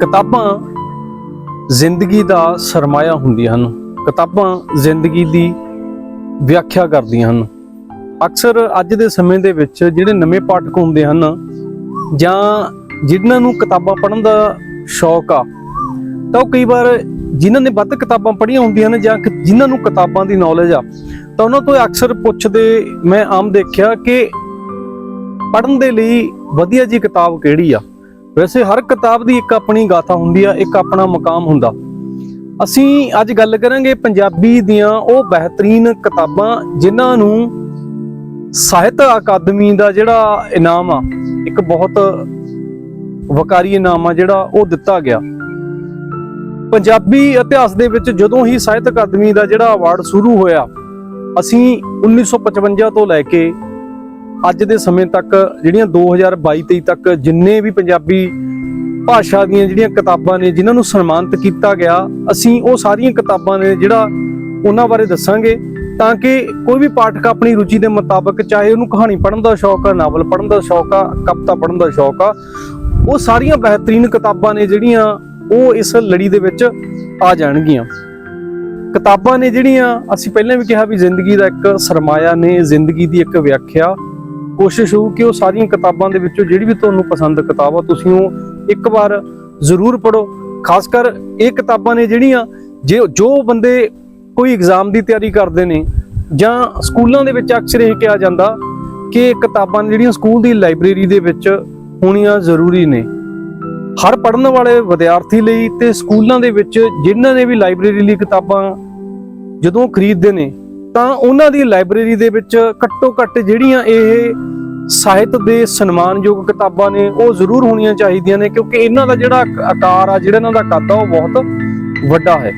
ਕਿਤਾਬਾਂ ਜ਼ਿੰਦਗੀ ਦਾ ਸਰਮਾਇਆ ਹੁੰਦੀਆਂ ਹਨ। ਕਿਤਾਬਾਂ ਜ਼ਿੰਦਗੀ ਦੀ ਵਿਆਖਿਆ ਕਰਦੀਆਂ ਹਨ। ਅਕਸਰ ਅੱਜ ਦੇ ਸਮੇਂ ਦੇ ਵਿੱਚ ਜਿਹੜੇ ਨਵੇਂ ਪਾਠਕ ਹੁੰਦੇ ਹਨ ਜਾਂ ਜਿਨ੍ਹਾਂ ਨੂੰ ਕਿਤਾਬਾਂ ਪੜ੍ਹਨ ਦਾ ਸ਼ੌਕ ਆ, ਤਾਂ ਉਹ ਕਈ ਵਾਰ ਜਿਨ੍ਹਾਂ ਨੇ ਵੱਧ ਕਿਤਾਬਾਂ ਪੜ੍ਹੀਆਂ ਹੁੰਦੀਆਂ ਨੇ ਜਾਂ ਕਿ ਜਿਨ੍ਹਾਂ ਨੂੰ ਕਿਤਾਬਾਂ ਦੀ ਨੌਲੇਜ ਆ, ਤਾਂ ਉਹਨਾਂ ਤੋਂ ਅਕਸਰ ਪੁੱਛਦੇ ਮੈਂ ਆਮ ਦੇਖਿਆ ਕਿ ਪੜ੍ਹਨ ਦੇ ਲਈ ਵਧੀਆ ਜੀ ਕਿਤਾਬ ਕਿਹੜੀ ਆ? ਵੈਸੇ ਹਰ ਕਿਤਾਬ ਦੀ ਇੱਕ ਆਪਣੀ ਗਾਥਾ ਹੁੰਦੀ ਆ, ਇੱਕ ਆਪਣਾ ਮਕਾਮ ਹੁੰਦਾ। ਅਸੀਂ ਅੱਜ ਗੱਲ ਕਰਾਂਗੇ ਪੰਜਾਬੀ ਦੀਆਂ ਉਹ ਬਿਹਤਰੀਨ ਕਿਤਾਬਾਂ, ਜਿਨ੍ਹਾਂ ਨੂੰ ਸਾਹਿਤ ਅਕਾਦਮੀ ਦਾ ਜਿਹੜਾ ਇਨਾਮ ਆ, ਇੱਕ ਬਹੁਤ ਵਕਾਰੀ ਇਨਾਮ ਆ ਜਿਹੜਾ ਉਹ ਦਿੱਤਾ ਗਿਆ। ਪੰਜਾਬੀ ਇਤਿਹਾਸ ਦੇ ਵਿੱਚ ਜਦੋਂ ਹੀ ਸਾਹਿਤ ਅਕਾਦਮੀ ਦਾ ਜਿਹੜਾ ਅਵਾਰਡ ਸ਼ੁਰੂ ਹੋਇਆ, ਅਸੀਂ 1955 ਤੋਂ ਲੈ ਕੇ ਅੱਜ ਦੇ ਸਮੇਂ ਤੱਕ ਜਿਹੜੀਆਂ 2022-23 ਤੱਕ ਜਿੰਨੇ ਵੀ ਪੰਜਾਬੀ ਭਾਸ਼ਾ ਦੀਆਂ ਜਿਹੜੀਆਂ ਕਿਤਾਬਾਂ ਨੇ, ਜਿਨ੍ਹਾਂ ਨੂੰ ਸਨਮਾਨਿਤ ਕੀਤਾ ਗਿਆ, ਅਸੀਂ ਉਹ ਸਾਰੀਆਂ ਕਿਤਾਬਾਂ ਨੇ ਜਿਹੜਾ ਉਹਨਾਂ ਬਾਰੇ ਦੱਸਾਂਗੇ ਤਾਂ ਕਿ ਕੋਈ ਵੀ ਪਾਠਕ ਆਪਣੀ ਰੁਚੀ ਦੇ ਮੁਤਾਬਕ, ਚਾਹੇ ਉਹਨੂੰ ਕਹਾਣੀ ਪੜ੍ਹਨ ਦਾ ਸ਼ੌਕ ਆ, ਨਾਵਲ ਪੜ੍ਹਨ ਦਾ ਸ਼ੌਕ ਆ, ਕਵਿਤਾ ਪੜ੍ਹਨ ਦਾ ਸ਼ੌਕ ਆ, ਉਹ ਸਾਰੀਆਂ ਬਿਹਤਰੀਨ ਕਿਤਾਬਾਂ ਨੇ ਜਿਹੜੀਆਂ ਉਹ ਇਸ ਲੜੀ ਦੇ ਵਿੱਚ ਆ ਜਾਣਗੀਆਂ। ਕਿਤਾਬਾਂ ਨੇ ਜਿਹੜੀਆਂ, ਅਸੀਂ ਪਹਿਲਾਂ ਵੀ ਕਿਹਾ ਵੀ ਜ਼ਿੰਦਗੀ ਦਾ ਇੱਕ ਸਰਮਾਇਆ ਨੇ, ਜ਼ਿੰਦਗੀ ਦੀ ਇੱਕ ਵਿਆਖਿਆ। ਕੋਸ਼ਿਸ਼ ਹੋਊ ਕਿ ਉਹ ਸਾਰੀਆਂ ਕਿਤਾਬਾਂ ਦੇ ਵਿੱਚੋਂ ਜਿਹੜੀ ਵੀ ਤੁਹਾਨੂੰ ਪਸੰਦ ਕਿਤਾਬ ਆ, ਤੁਸੀਂ ਉਹ ਇੱਕ ਵਾਰ ਜ਼ਰੂਰ ਪੜੋ ਖਾਸ ਕਰ ਇਹ ਕਿਤਾਬਾਂ ਨੇ ਜਿਹੜੀਆਂ ਜੇ ਜੋ ਬੰਦੇ ਕੋਈ ਐਗਜ਼ਾਮ ਦੀ ਤਿਆਰੀ ਕਰਦੇ ਨੇ ਜਾਂ ਸਕੂਲਾਂ ਦੇ ਵਿੱਚ ਅਕਸਰ ਇਹ ਕਿਹਾ ਜਾਂਦਾ ਕਿ ਕਿਤਾਬਾਂ ਨੇ ਜਿਹੜੀਆਂ ਸਕੂਲ ਦੀ ਲਾਇਬ੍ਰੇਰੀ ਦੇ ਵਿੱਚ ਹੋਣੀਆਂ ਜ਼ਰੂਰੀ ਨੇ। ਹਰ ਪੜ੍ਹਨ ਵਾਲੇ ਵਿਦਿਆਰਥੀ ਲਈ ਤੇ ਸਕੂਲਾਂ ਦੇ ਵਿੱਚ ਜਿਨ੍ਹਾਂ ਨੇ ਵੀ ਲਾਇਬ੍ਰੇਰੀ ਲਈ ਕਿਤਾਬਾਂ ਜਦੋਂ ਖਰੀਦਦੇ ਨੇ ਤਾਂ ਉਹਨਾਂ ਦੀ ਲਾਇਬ੍ਰੇਰੀ ਦੇ ਵਿੱਚ ਘੱਟੋ ਘੱਟ ਜਿਹੜੀਆਂ ਇਹ ਸਾਹਿਤ ਦੇ ਸਨਮਾਨਯੋਗ ਕਿਤਾਬਾਂ ਨੇ, ਉਹ ਜ਼ਰੂਰ ਹੋਣੀਆਂ ਚਾਹੀਦੀਆਂ ਨੇ, ਕਿਉਂਕਿ ਇਹਨਾਂ ਦਾ ਜਿਹੜਾ ਆਕਾਰ ਆ, ਜਿਹੜਾ ਇਹਨਾਂ ਦਾ ਕੱਦ ਆ ਉਹ ਬਹੁਤ ਵੱਡਾ ਹੈ।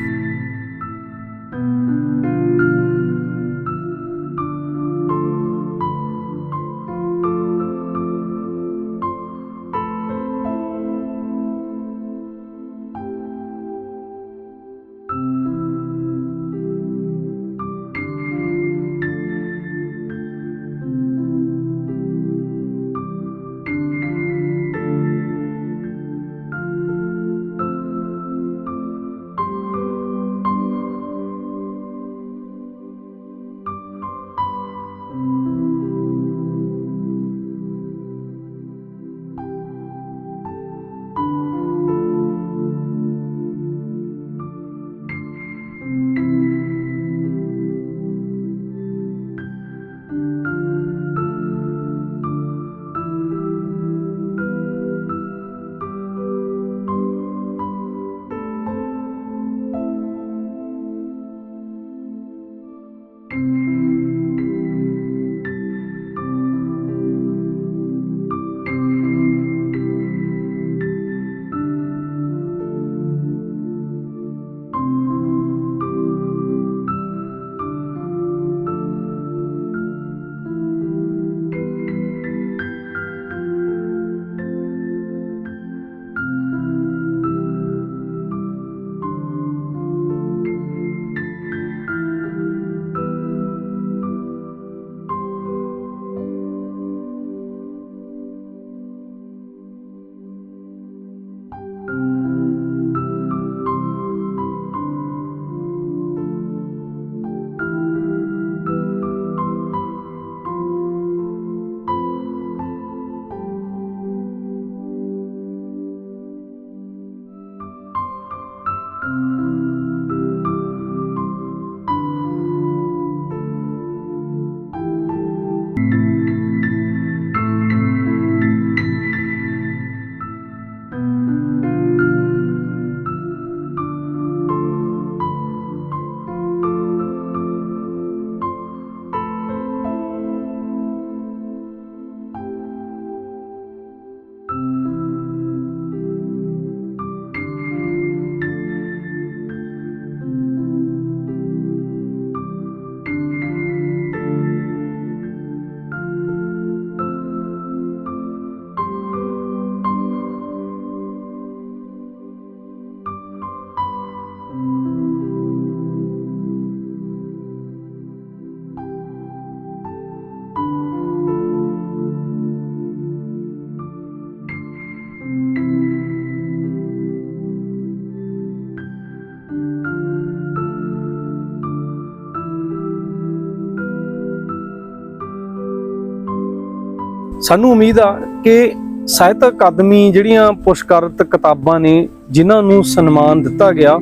ਸਾਨੂੰ ਉਮੀਦ ਆ ਕਿ ਸਾਹਿਤ ਅਕਾਦਮੀ ਜਿਹੜੀਆਂ ਪੁਰਸਕਾਰਤ ਕਿਤਾਬਾਂ ਨੇ, ਜਿਨ੍ਹਾਂ ਨੂੰ ਸਨਮਾਨ ਦਿੱਤਾ ਗਿਆ,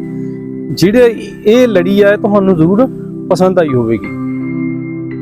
ਜਿਹੜੇ ਇਹ ਲੜੀ ਆ ਤੁਹਾਨੂੰ ਜ਼ਰੂਰ ਪਸੰਦ ਆਈ ਹੋਵੇਗੀ।